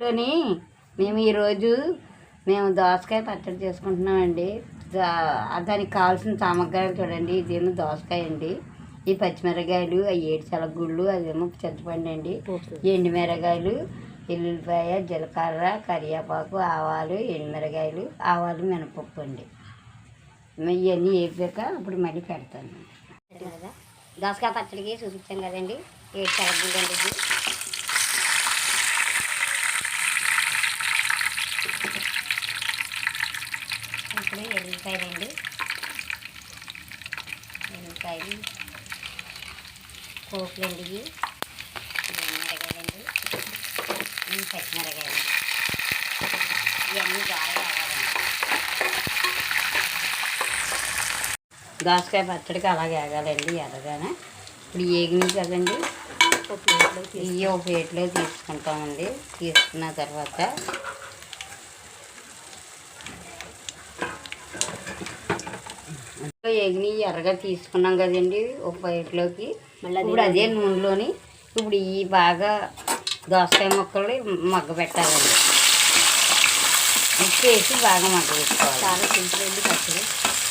లోని మేము ఈరోజు మేము దోసకాయ పచ్చడి చేసుకుంటున్నామండి. దానికి కావాల్సిన సామగ్రిలు చూడండి. ఇదేమో దోసకాయ అండి. ఈ పచ్చిమిరకాయలు ఆ ఏడు శలగుళ్ళు అదేమో చింతపండు అండి. ఎండుమిరకాయలు ఎల్లుల్లిపాయ జీలకర్ర కరివేపాకు ఆవాలు ఎండుమిరకాయలు ఆవాలు మినపప్పు అండి. ఇవన్నీ వేపాక అప్పుడు మళ్ళీ పెడతాను. దోసకాయ పచ్చడికి చూపించాం కదండి. ఏడు శలగుళ్ళు అండి ఇది ఇప్పుడు ఎల్లిపాయలండి. ఎల్లిపాయలు పోపులండి ఇవి మిరగాయలండి ఇవి పచ్చిమిరకాయలు ఇవన్నీ బాగా దోసకాయ పచ్చడికి అలాగే ఆగాలండి ఎర్రగానే. ఇప్పుడు ఏగినాయి కదండి ఇవి ఒక ప్లేట్లో తీసుకుంటామండి. తీసుకున్న తర్వాత ఏగిని ఎర్రగా తీసుకున్నాం కదండి ఒక మళ్ళీ ఇప్పుడు అదే నూనెలోని ఇప్పుడు ఈ బాగా దోసకాయ ముక్కలు మగ్గ పెట్టాలండి. ఉప్పు వేసి బాగా మగ్గ పెట్టుకోవాలి. చాలా సింపుల్ అండి పచ్చడి.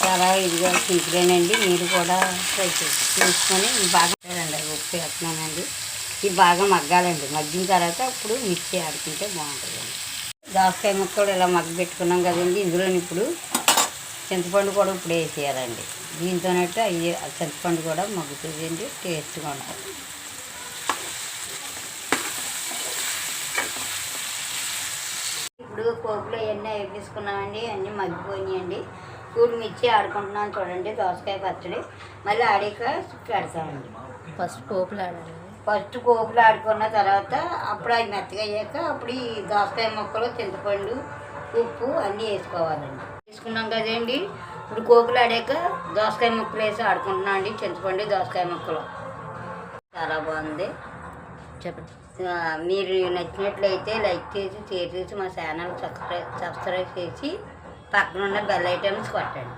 చాలా ఇదిగా సింపులేనండి. మీరు కూడా ట్రై చేసి చూసుకొని బాగా రండి ఉప్పు వేస్తున్నానండి. ఇవి బాగా మగ్గాలండి. మగ్గిన తర్వాత అప్పుడు మిక్సీ ఆడుకుంటే బాగుంటుందండి. దోసకాయ ముక్కలు ఇలా మగ్గ పెట్టుకున్నాం కదండి. ఇందులో ఇప్పుడు చింతపండు కూడా ఇప్పుడు వేసేయాలండి. దీంతోనట్టు అయ్యి ఆ చింతపండు కూడా మగ్గుతుందండి టేస్ట్గా ఉంటుంది. ఇప్పుడు పోపులో అవన్నీ వేపించుకున్నామండి అన్నీ మగ్గిపోయినాయండి. ఇప్పుడు మిర్చి ఆడుకుంటున్నాం చూడండి దోసకాయ పచ్చడి. మళ్ళీ ఆడాక పెడతామండి ఫస్ట్ పోపులు ఆడాలి. ఫస్ట్ పోపులు ఆడుకున్న తర్వాత అప్పుడు అవి మెత్తగా అయ్యాక అప్పుడు ఈ దోసకాయ ముక్కలు చింతపండు ఉప్పు అన్నీ వేసుకోవాలండి. వేసుకున్నాం కదండి ఇప్పుడు కోపులు ఆడాక దోసకాయ ముక్కలు వేసి ఆడుకుంటున్నాం అండి. చింతపండు దోసకాయ ముక్కలు. చాలా బాగుంది. చెప్పండి. మీరు నచ్చినట్లయితే లైక్ చేసి షేర్ చేసి మా ఛానల్ సబ్స్క్రైబ్ సబ్స్క్రైబ్ చేసి పక్కన ఉన్న బెల్ ఐటమ్స్ కొట్టండి.